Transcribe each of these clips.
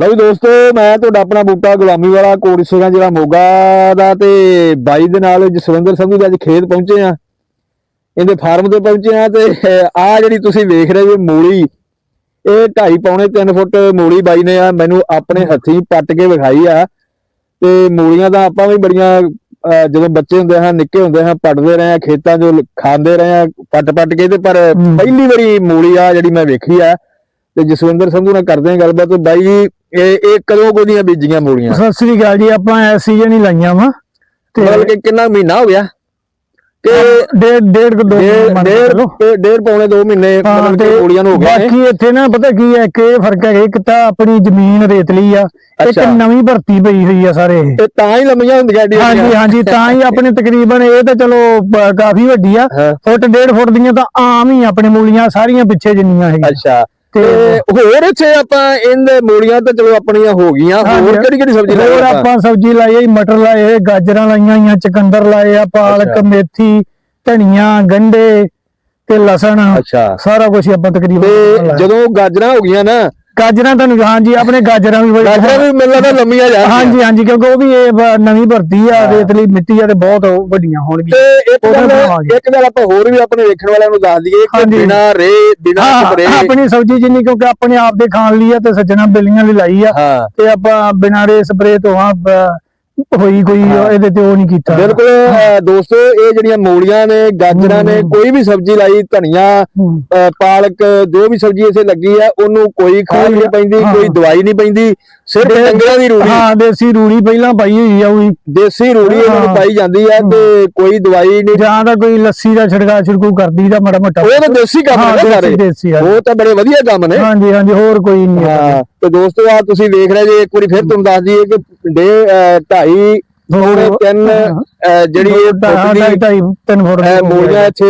ਲਓ ਦੋਸਤੋ ਮੈਂ ਤੁਹਾਡਾ ਆਪਣਾ ਬੂਟਾ ਗੁਲਾਮੀ ਵਾਲਾ ਕੋਟ ਸਿੰਘਾ ਜਿਹੜਾ ਮੋਗਾ ਦਾ ਤੇ ਬਾਈ ਦੇ ਨਾਲ ਜਸਵਿੰਦਰ ਸੰਧੂ ਦੇ ਅੱਜ ਖੇਤ ਪਹੁੰਚੇ ਆ। ਇਹਦੇ ਫਾਰਮ ਤੇ ਪਹੁੰਚੇ ਆ ਤੇ ਆ ਜਿਹੜੀ ਤੁਸੀਂ ਵੇਖ ਰਹੇ ਜੀ ਮੂਲੀ ਇਹ 2.5 ਪੌਣੇ 3 ਫੁੱਟ ਮੂਲੀ ਬਾਈ ਨੇ ਆ ਮੈਨੂੰ ਆਪਣੇ ਹੱਥੀਂ ਪੱਟ ਕੇ ਵਿਖਾਈ ਆ। ਤੇ ਮੂਲੀਆਂ ਤਾਂ ਆਪਾਂ ਵੀ ਬੜੀਆਂ ਜਦੋਂ ਬੱਚੇ ਹੁੰਦੇ ਹਾਂ ਨਿੱਕੇ ਹੁੰਦੇ ਹਾਂ ਪੱਟਦੇ ਰਹੇ ਆ ਖੇਤਾਂ 'ਚੋਂ ਖਾਂਦੇ ਰਹੇ ਆ ਪੱਟ ਪੱਟ ਕੇ ਤੇ ਪਰ। ਪਹਿਲੀ ਵਾਰੀ ਮੂਲੀ ਆ ਜਿਹੜੀ ਮੈਂ ਵੇਖੀ ਆ। ਤੇ ਜਸਵਿੰਦਰ ਸੰਧੂ ਨਾਲ ਕਰਦੇ ਆ ਗੱਲਬਾਤ ਬਾਈ ਜੀ ਇਹ ਇਹ ਕਦੋਂ ਕੋਦੀਆਂ ਬੀਜੀਆਂ ਮੂਲੀਆਂ? ਸਤਿ ਸ੍ਰੀ ਅਕਾਲ ਜੀ ਆਪਾਂ ਇਸ ਸੀਜ਼ਨ ਹੀ ਲਾਈਆਂ ਵਾ ਤੇ ਮਤਲਬ ਕਿ ਕਿੰਨਾ ਮਹੀਨਾ ਹੋ ਗਿਆ? ਕਿ ਡੇਢ ਡੇਢ ਕੁ ਦੋ ਡੇਢ ਡੇਢ ਪੌਣੇ 2 ਮਹੀਨੇ ਮਤਲਬ ਕਿ ਮੂਲੀਆਂ ਨੂੰ ਹੋ ਗਏ ਬਾਕੀ ਇੱਥੇ ਨਾ ਪਤਾ ਕੀ ਹੈ ਕਿ ਫ਼ਰਕ ਹੈ ਇੱਕ ਤਾਂ ਆਪਣੀ ਜ਼ਮੀਨ ਰੇਤਲੀ ਆ ਇੱਕ। ਨਵੀਂ ਭਰਤੀ ਪਈ ਹੋਈ ਆ ਸਾਰੇ ਇਹ। ਤੇ ਤਾਂ ਹੀ ਲੰਮੀਆਂ ਹੁੰਦੀਆਂ ਏਡੀਆਂ ਹਾਂਜੀ ਹਾਂਜੀ ਤਾਂ ਹੀ ਆਪਣੇ ਤਕਰੀਬਨ ਇਹ ਤਾਂ ਚਲੋ ਕਾਫੀ ਵੱਡੀ ਆ। ਫੁੱਟ ਡੇਢ ਫੁੱਟ ਦੀਆਂ ਤਾਂ ਆਮ ਹੀ ਆਪਣੇ ਮੂਲੀਆਂ ਸਾਰੀਆਂ ਪਿੱਛੇ ਜਿੰਨੀਆਂ ਹੈਗੀਆਂ। ਅੱਛਾ। ਤੇ ਹੋਰ ਇੱਥੇ ਆਪਾਂ ਇਹਦੇ ਮੂਲੀਆਂ ਤਾਂ ਚਲੋ ਆਪਣੀਆਂ ਹੋ ਗਈਆਂ। ਹੋਰ ਕਿਹੜੀ ਕਿਹੜੀ ਸਬਜ਼ੀ ਲਾਈ ਹੋਰ ਆਪਾਂ ਸਬਜ਼ੀ ਲਾਈ ਹੈ ਮਟਰ ਲਾਏ ਗਾਜਰਾਂ ਲਾਈਆਂ ਹੋਈਆਂ ਚਕੰਦਰ ਲਾਏ ਆ ਪਾਲਕ। ਮੇਥੀ ਧਨੀਆ ਗੰਢੇ ਤੇ ਲਸਣ ਅੱਛਾ ਸਾਰਾ ਕੁਝ ਆਪਾਂ ਤਕਰੀਬਨ। ਜਦੋਂ ਗਾਜਰਾਂ ਹੋ ਗਈਆਂ ਨਾ ਗਾਜਰਾਂ ਤਾਂ ਹਾਂਜੀ ਆਪਣੇ ਗਾਜਰਾਂ ਵੀ ਬੜੀ- ਗਾਜਰਾਂ ਵੀ ਮੈਨੂੰ ਲੱਗਦਾ ਲੰਮੀਆਂ ਜਾਣਗੀਆਂ ਹਾਂਜੀ ਹਾਂਜੀ ਕਿਉਂਕਿ ਉਹ ਵੀ ਇਹ ਨਵੀਂ ਭਰਤੀ ਆ। ਰੇਤਲੀ ਮਿੱਟੀ ਆ ਤੇ ਬਹੁਤ ਵੱਡੀਆਂ ਹੋਣਗੀਆਂ ਤੇ ਇੱਕ ਗੱਲ ਬਣਾਵਾਂਗੇ। ਇੱਕ ਗੱਲ ਆਪਾਂ ਹੋਰ ਵੀ ਆਪਣੇ ਵੇਖਣ ਵਾਲਿਆਂ ਨੂੰ ਦੱਸ ਦਈਏ ਕਿ ਹਾਂਜੀ। ਬਿਨਾ ਰੇ ਬਿਨਾ ਹਾਂ ਸਪਰੇ ਆਪਣੀ ਸਬਜ਼ੀ ਜਿੰਨੀ ਕਿਉਂਕਿ ਆਪਣੇ ਆਪ ਦੇ ਖਾਣ ਲਈ ਆ ਤੇ ਸੱਜਣਾ ਬਿੱਲੀਆਂ ਲਈ ਲਾਈ ਆ ਤੇ ਆਪਾਂ ਬਿਨਾਂ ਰੇ ਸਪਰੇ ਤੋਂ ਆ ਹੋਈ ਕੋਈ ਹਾਂ। ਇਹਦੇ ਤੇ ਉਹ ਨਹੀਂ ਕੀਤਾ ਬਿਲਕੁਲ ਅਹ, ਦੋਸਤੋ ਇਹ ਜਿਹੜੀਆਂ ਮੂਲੀਆਂ ਨੇ ਗਾਜਰਾਂ ਨੇ ਹਮ। ਕੋਈ ਵੀ ਸਬਜ਼ੀ ਲਾਈ ਧਨੀਆ ਹੂੰ। ਅਹ, ਪਾਲਕ ਜੋ ਵੀ ਸਬਜ਼ੀ ਇੱਥੇ ਲੱਗੀ ਆ ਉਹਨੂੰ ਕੋਈ ਖਾਦ ਕੋਈ- ਨਹੀਂ ਪੈਂਦੀ ਹਾਂ। ਕੋਈ ਦਵਾਈ ਨਹੀਂ ਪੈਂਦੀ ਸਿਰਫ ਡੰਗਰਾਂ ਦੀ ਰੂੜੀ। ਹਾਂ ਦੇਸੀ ਰੂੜੀ ਪਹਿਲਾਂ ਪਾਈ ਹੋਈ ਆ ਉਹ। ਦੇਸੀ ਰੂੜੀ ਇਹਨਾਂ ਨੂੰ। ਪਾਈ ਜਾਂਦੀ ਆ ਤੇ ਕੋਈ ਦਵਾਈ ਨਹੀਂ ਜਾਂ ਤਾਂ ਕੋਈ ਲੱਸੀ ਦਾ ਛਿੜਕਾ ਛਿੜਕੂ ਕਰਦੀ ਦਾ ਮਾੜਾ ਮੋਟਾ। ਉਹ ਤਾਂ ਦੇਸੀ ਕੰਮ ਹਾਂ, ਨੇ ਸਾਰੇ। ਉਹ ਤਾਂ ਬੜੇ ਵਧੀਆ ਕੰਮ ਨੇ। ਹਾਂਜੀ ਹਾਂਜੀ ਹੋਰ ਕੋਈ ਨਹੀਂ ਹਾਂ ਤੇ ਦੋਸਤੋ ਆ ਤੁਸੀਂ ਵੇਖ ਰਹੇ ਜੇ ਇੱਕ ਵਾਰੀ ਫਿਰ ਤੁਹਾਨੂੰ ਦੱਸ ਦਈਏ ਕਿ ਡੇ 2.5 ਪੌਣੇ 3 ਜਿਹੜੀ ਇਹ ਢਾਈ ਢਾਈ ਤਿੰਨ ਫੁੱਟ ਮੂਲੀਆਂ ਇੱਥੇ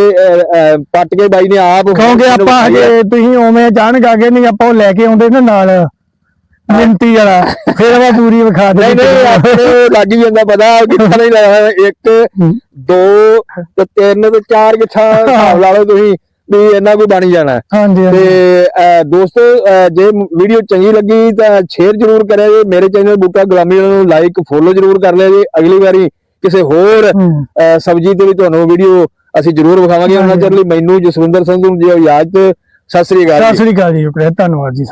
ਪੱਟ ਕੇ ਬਾਈ ਨੇ ਆਪ ਕਿਉਂਕਿ ਆਪਾਂ ਹਜੇ ਤੁਸੀਂ ਉਵੇਂ ਅਚਾਨਕ ਆ ਗਏ ਨਹੀਂ ਆਪਾਂ ਉਹ ਲੈ ਕੇ ਆਉਂਦੇ ਨਾ ਨਾਲ। ਮਿੰਟੀ ਵਾਲਾ। ਫਿਰ ਆਪਾਂ ਪੂਰੀ ਵਿਖਾ ਦੇ ਨਹੀਂ ਨਹੀਂ ਆਪਣੇ ਲੱਗ ਹੀ ਜਾਂਦਾ ਪਤਾ ਕਿੱਥਾ ਨਹੀਂ ਹੋਇਆ। ਇੱਕ ਦੋ ਤੇ ਤਿੰਨ ਤੇ ਚਾਰ ਕਿੱਥਾ ਹਿਸਾਬ ਲਾ ਲਓ ਤੁਸੀਂ ਵੀ ਇੰਨਾ ਕੋਈ ਬਣ ਜਾਣਾ। ਤੇ ਦੋਸਤੋ ਜੇ ਵੀਡੀਓ ਚੰਗੀ ਲੱਗੀ ਤਾਂ ਸ਼ੇਅਰ ਜ਼ਰੂਰ ਕਰਿਆ ਜੀ। ਮੇਰੇ ਚੈਨਲ ਬੂਟਾ ਗੁਲਾਮੀ ਨੂੰ ਲਾਈਕ ਫੋਲੋ ਜ਼ਰੂਰ ਕਰ ਲਿਆ ਜੀ। ਅਗਲੀ ਵਾਰੀ ਕਿਸੇ ਹੋਰ ਸਬਜ਼ੀ ਤੇ ਵੀ ਤੁਹਾਨੂੰ ਵੀਡੀਓ ਅਸੀਂ ਜ਼ਰੂਰ ਵਿਖਾਵਾਂਗੇ। ਉਹਨਾਂ ਚਿਰ ਲਈ ਮੈਨੂੰ ਜਸਵਿੰਦਰ ਸਿੰਘ ਨੂੰ ਜੀ ਇਜਾਜ਼ਤ ਸਤਿ ਸ੍ਰੀ ਅਕਾਲ ਸਤਿ ਸ੍ਰੀ ਅਕਾਲ ਜੀ ਧੰਨਵਾਦ ਜੀ